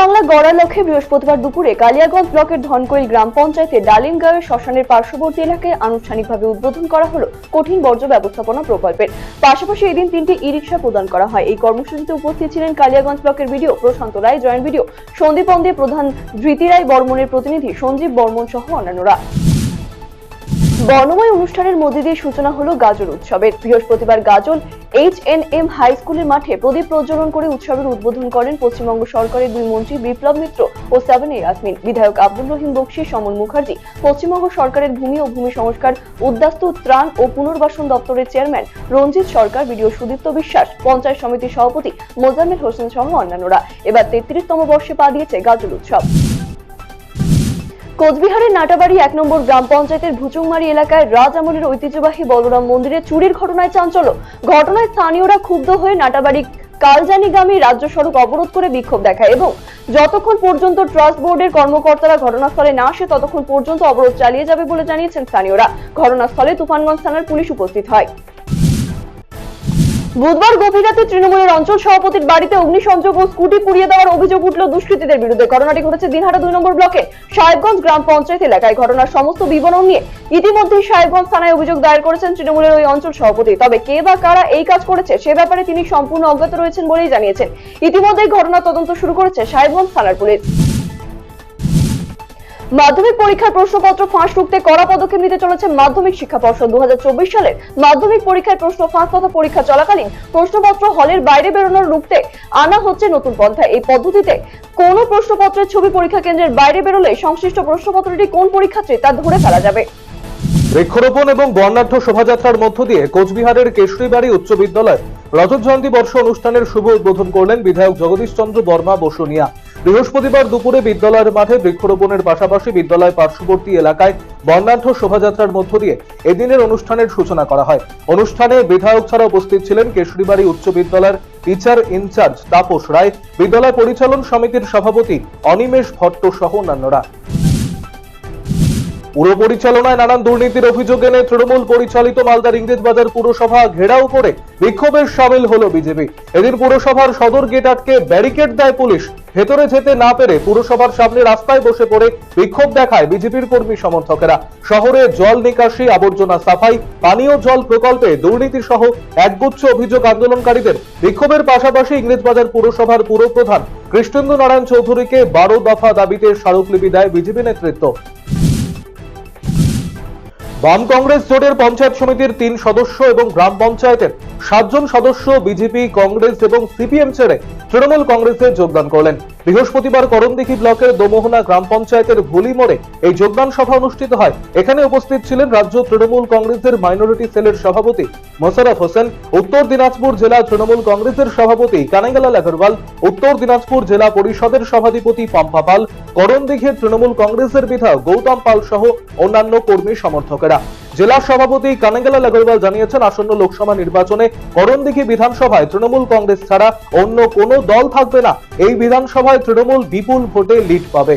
বাংলা গড়ার লক্ষ্যে বৃহস্পতিবার দুপুরে কালিয়াগঞ্জ ব্লকের ধনকৈল গ্রাম পঞ্চায়েতে ডালিমগাঁওয়ের শ্মশানের পার্শ্ববর্তী এলাকায় আনুষ্ঠানিকভাবে উদ্বোধন করা হলো কঠিন বর্জ্য ব্যবস্থাপনা প্রকল্পের। পাশাপাশি এদিন তিনটি ই রিক্সা প্রদান করা হয়। এই কর্মসূচিতে উপস্থিত ছিলেন কালিয়াগঞ্জ ব্লকের BDO Prashanta Roy, joint BDO Sandeep Ande প্রধান ধৃতি রায় বর্মনের প্রতিনিধি সঞ্জীব বর্মন সহ অন্যান্যরা। বর্ণময় অনুষ্ঠানের মধ্যে দিয়ে সূচনা হলো গাজল উৎসবের। বৃহস্পতিবার গাজল এইচ এন এম হাই স্কুলের মাঠে প্রদীপ প্রজ্বলন করে উৎসবের উদ্বোধন করেন পশ্চিমবঙ্গ সরকারের দুই মন্ত্রী বিপ্লব মিত্র ও সাবেন ইয়াসমিন। বিধায়ক আব্দুল রহিম বক্সি, সমন মুখার্জি, পশ্চিমবঙ্গ সরকারের ভূমি ও ভূমি সংস্কার উদ্বাস্তু ত্রাণ ও পুনর্বাসন দপ্তরের চেয়ারম্যান রঞ্জিত সরকার, বিডিও সুদীপ্ত বিশ্বাস, পঞ্চায়েত সমিতির সভাপতি মোজাম্মেল হোসেন সহ অন্যান্যরা। এবার তেত্রিশতম বর্ষে পা দিয়েছে গাজল উৎসব। কোচবিহারের নাটাবাড়ি এক নম্বর গ্রাম পঞ্চায়েতের ভুচুংমারি এলাকায় রাজ আমলের ঐতিহ্যবাহী বলরাম মন্দিরে চুরির ঘটনায় চাঞ্চল্য। ঘটনায় স্থানীয়রা ক্ষুব্ধ হয়ে নাটাবাড়ি কালজানিগামী রাজ্য সড়ক অবরোধ করে বিক্ষোভ দেখায় এবং যতক্ষণ পর্যন্ত ট্রাস্ট বোর্ডের কর্মকর্তারা ঘটনাস্থলে না আসে, ততক্ষণ পর্যন্ত অবরোধ চালিয়ে যাবে বলে জানিয়েছেন স্থানীয়রা। ঘটনাস্থলে তুফানগঞ্জ থানার পুলিশ উপস্থিত হয়। বুধবার গভীর রাতে তৃণমূলের অঞ্চল সভাপতির বাড়িতে অগ্নিসংযোগ ও স্কুটি পুড়িয়ে দেওয়ার অভিযোগ উঠল দুষ্কৃতীদের বিরুদ্ধে। ঘটনাটি ঘটেছে দিনহাটা দুই নম্বর ব্লকে সাহেবগঞ্জ গ্রাম পঞ্চায়েত এলাকায়। ঘটনার সমস্ত বিবরণ নিয়ে ইতিমধ্যেই সাহেবগঞ্জ থানায় অভিযোগ দায়ের করেছেন তৃণমূলের ওই অঞ্চল সভাপতি। তবে কে বা কারা এই কাজ করেছে সে ব্যাপারে তিনি সম্পূর্ণ অজ্ঞাত রয়েছেন বলেই জানিয়েছেন। ইতিমধ্যেই ঘটনা তদন্ত শুরু করেছে সাহেবগঞ্জ থানার পুলিশ। মাধ্যমিক পরীক্ষার প্রশ্নপত্র ফাঁস রুখতে কড়া পদক্ষেপ নিতে চলেছে মাধ্যমিক শিক্ষা পর্ষদ দু সালের মাধ্যমিক পরীক্ষার প্রশ্ন ফাঁস তথা পরীক্ষা চলাকালীন প্রশ্নপত্র হলের বাইরে বেরোনোর রুখতে আনা হচ্ছে নতুন পন্থা এই পদ্ধতিতে কোন প্রশ্নপত্রের ছবি পরীক্ষা কেন্দ্রের বাইরে বেরোলে সংশ্লিষ্ট প্রশ্নপত্রটি কোন পরীক্ষার্থী তা ধরে ফেলা যাবে। বৃক্ষরোপণ এবং বর্ণাঢ্য শোভাযাত্রার মধ্য দিয়ে কোচবিহারের কেশরীবাড়ি উচ্চ বিদ্যালয় রজত জয়ন্তী বর্ষ অনুষ্ঠানের শুভ উদ্বোধন করলেন বিধায়ক জগদীশ চন্দ্র বর্মা বসুনিয়া। বৃহস্পতিবার দুপুরে বিদ্যালয়ের মাঠে বৃক্ষরোপণের পাশাপাশি বিদ্যালয় পার্শ্ববর্তী এলাকায় বর্ণাঢ্য শোভাযাত্রার মধ্য দিয়ে এদিনের অনুষ্ঠানের সূচনা করা হয়। অনুষ্ঠানে বিধায়ক ছাড়া উপস্থিত ছিলেন কেশরীবাড়ি উচ্চ বিদ্যালয়ের টিচার ইনচার্জ তাপস রায়, বিদ্যালয় পরিচালন সমিতির সভাপতি অনিমেষ ভট্ট সহ অন্যান্যরা। পুর পরিচালনায় নানান দুর্নীতির অভিযোগ এনে তৃণমূল পরিচালিত মালদার ইংরেজ বাজার পুরসভা ঘেরাও করে বিক্ষোভের সামিল হলো বিজেপি। এদিন পুরসভার সদর গেট আটকে ব্যারিকেড দেয় পুলিশ। ভেতরে যেতে না পেরে পুরসভার সামনে রাস্তায় বসে পড়ে বিক্ষোভ দেখায় বিজেপির কর্মী সমর্থকেরা। শহরে জল নিকাশি, আবর্জনা সাফাই, পানীয় জল প্রকল্পে দুর্নীতি সহ একগুচ্ছ অভিযোগ আন্দোলনকারীদের। বিক্ষোভের পাশাপাশি ইংরেজবাজার পুরসভার পুরপ্রধান কৃষ্ণেন্দু নারায়ণ চৌধুরীকে বারো দফা দাবিতে স্মারকলিপি দেয় বিজেপি নেতৃত্ব। বাম কংগ্রেস জোটের পঞ্চায়েত সমিতির তিন সদস্য এবং গ্রাম পঞ্চায়েতের সাতজন সদস্য বিজেপি, কংগ্রেস এবং সিপিএম ছেড়ে তৃণমূল কংগ্রেসে যোগদান করলেন। বৃহস্পতিবার করণদিঘি ব্লকের দোমোহনা গ্রাম পঞ্চায়েতের ভুলি মোড়ে এই যোগদান সভা অনুষ্ঠিত হয়। এখানে উপস্থিত ছিলেন রাজ্য তৃণমূল কংগ্রেসের মাইনরিটি সেলের সভাপতি মোশারফ হোসেন, উত্তর দিনাজপুর জেলা তৃণমূল কংগ্রেসের সভাপতি কানাইলাল আগরওয়াল, উত্তর দিনাজপুর জেলা পরিষদের সভাধিপতি পাম্পা পাল, করণদিঘির তৃণমূল কংগ্রেসের বিধায়ক গৌতম পাল সহ অন্যান্য কর্মী সমর্থকেরা। জেলা সভাপতি কানাইলাল আগরওয়াল জানিয়েছেন, আসন্ন লোকসভা নির্বাচনে করণদিঘি বিধানসভায় তৃণমূল কংগ্রেস ছাড়া অন্য কোনো দল থাকবে না। এই বিধানসভায় তৃণমূল বিপুল ভোটে লিড পাবে।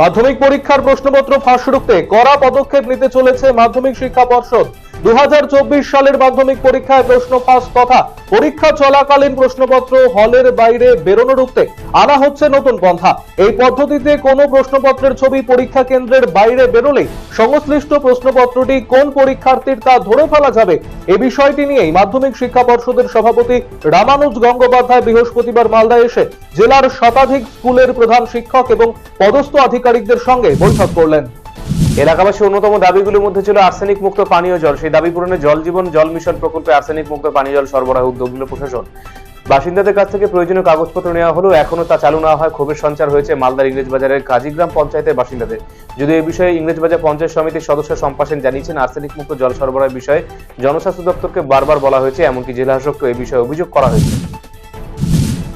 মাধ্যমিক পরীক্ষার প্রশ্নপত্র ফাঁস রুখতে কড়া পদক্ষেপ নিতে চলেছে মাধ্যমিক শিক্ষা পর্ষদ। দু হাজার চব্বিশ সালের মাধ্যমিক পরীক্ষায় প্রশ্ন ফাঁস তথা পরীক্ষা চলাকালীন প্রশ্নপত্র হলের বাইরে বেরোনো রুখতে আনা হচ্ছে নতুন পন্থা। এই পদ্ধতিতে কোনো প্রশ্নপত্রের ছবি পরীক্ষা কেন্দ্রের বাইরে বেরোলে সংশ্লিষ্ট প্রশ্নপত্রটি কোন পরীক্ষার্থীর তা ধরে ফেলা যাবে এ বিষয়টি নিয়েই মাধ্যমিক শিক্ষা পর্ষদের সভাপতি রামানুজ গঙ্গোপাধ্যায় বৃহস্পতিবার মালদায় এসে জেলার শতাধিক স্কুলের প্রধান শিক্ষক এবং পদস্থ আধিকারিকদের সঙ্গে বৈঠক করলেন। এলাকাবাসী অন্যতম দাবিগুলির মধ্যে ছিল আর্সেনিক মুক্ত পানীয় জল। সেই দাবি পূরণে জল জীবন জল মিশন প্রকল্পে আর্সেনিক মুক্ত পানীয় জল সরবরাহ উদ্যোগ নিল প্রশাসন। বাসিন্দাদের কাছ থেকে প্রয়োজনীয় কাগজপত্র নেওয়া হলেও এখনও তা চালু না হয় ক্ষোভের সঞ্চার হয়েছে মালদার ইংরেজ বাজারের কাজীগ্রাম পঞ্চায়েতের বাসিন্দাদের। যদিও এই বিষয়ে ইংরেজ বাজার পঞ্চায়েত সমিতির সদস্য সম্পাসেন জানিয়েছেন, আর্সেনিক মুক্ত জল সরবরাহের বিষয়ে জনস্বাস্থ্য দপ্তরকে বারবার বলা হয়েছে, এমনকি জেলা এই বিষয়ে অভিযোগ করা হয়েছে।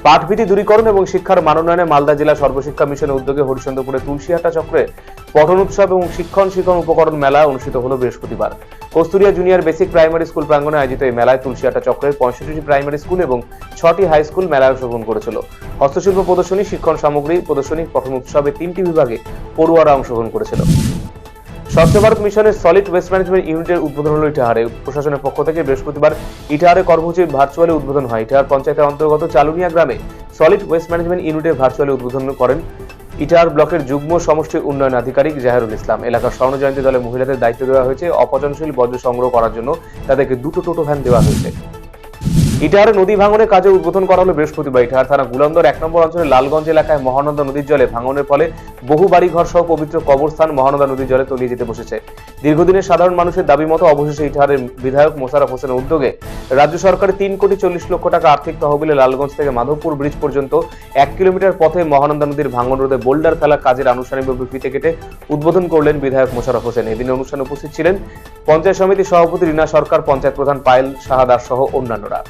পাঠভীতি দূরীকরণ এবং শিক্ষার মানোন্নয়নে মালদা জেলা সর্বশিক্ষা মিশনের উদ্যোগে হরিচন্দ্রপুরে তুলসীহাটা চক্রে পঠন উৎসব এবং শিক্ষণ শিক্ষণ উপকরণ মেলা অনুষ্ঠিত হলো বৃহস্পতিবার। Kasturia junior basic primary school প্রাঙ্গণে আয়োজিত এই মেলায় তুলসীহাটা চক্রের পঁয়ষট্টিটি প্রাইমারি স্কুল এবং ছটি হাই স্কুল মেলায় অংশগ্রহণ করেছিল। হস্তশিল্প প্রদর্শনী, শিক্ষণ সামগ্রী প্রদর্শনী, পঠন উৎসবে তিনটি বিভাগে পড়ুয়ারা অংশগ্রহণ করেছিল। স্বচ্ছ ভারত মিশনের সলিড ওয়েস্ট ম্যানেজমেন্ট ইউনিটের উদ্বোধন হলো ইটাহারে। প্রশাসনের পক্ষ থেকে বৃহস্পতিবার ইটাহারে কর্মসূচির ভার্চুয়ালি উদ্বোধন হয়। ইটাহার পঞ্চায়েতের অন্তর্গত চালুনিয়া গ্রামে সলিড ওয়েস্ট ম্যানেজমেন্ট ইউনিটের ভার্চুয়ালি উদ্বোধন করেন ইটাহার ব্লকের যুগ্ম সমষ্টি উন্নয়ন আধিকারিক জাহেরুল ইসলাম। এলাকার স্বর্ণ জয়ন্তী দলে মহিলাদের দায়িত্ব দেওয়া হয়েছে। অপচনশীল বর্জ্য সংগ্রহ করার জন্য তাদেরকে দুটো টোটো ভ্যান দেওয়া হয়েছে। ইটাহারে নদী ভাঙনের কাজে উদ্বোধন করা হলো বৃহস্পতিবার। ইটাহার থানা গুলন্দর এক নম্বর অঞ্চলের লালগঞ্জ এলাকায় মহানন্দা নদীর জলে ভাঙনের ফলে বহু বাড়িঘর সহ পবিত্র কবরস্থান মহানন্দা নদীর জলে তলিয়ে যেতে বসেছে। দীর্ঘদিনের সাধারণ মানুষের দাবি মতো অবশেষে ইটাহারের বিধায়ক মোশারফ হোসেনের উদ্যোগে রাজ্য সরকারের তিন কোটি চল্লিশ লক্ষ টাকা আর্থিক তহবিলে লালগঞ্জ থেকে মাধবপুর ব্রিজ পর্যন্ত এক কিলোমিটার পথে মহানন্দা নদীর ভাঙন রোধে বোল্ডার ফেলা কাজের আনুষ্ঠানিকভাবে ফিতে কেটে উদ্বোধন করলেন বিধায়ক মোশারফ হোসেন। এদিন অনুষ্ঠানে উপস্থিত ছিলেন পঞ্চায়েত সমিতির সভাপতি রীনা সরকার, পঞ্চায়েত প্রধান পায়েল শাহাদার সহ অন্যান্যরা।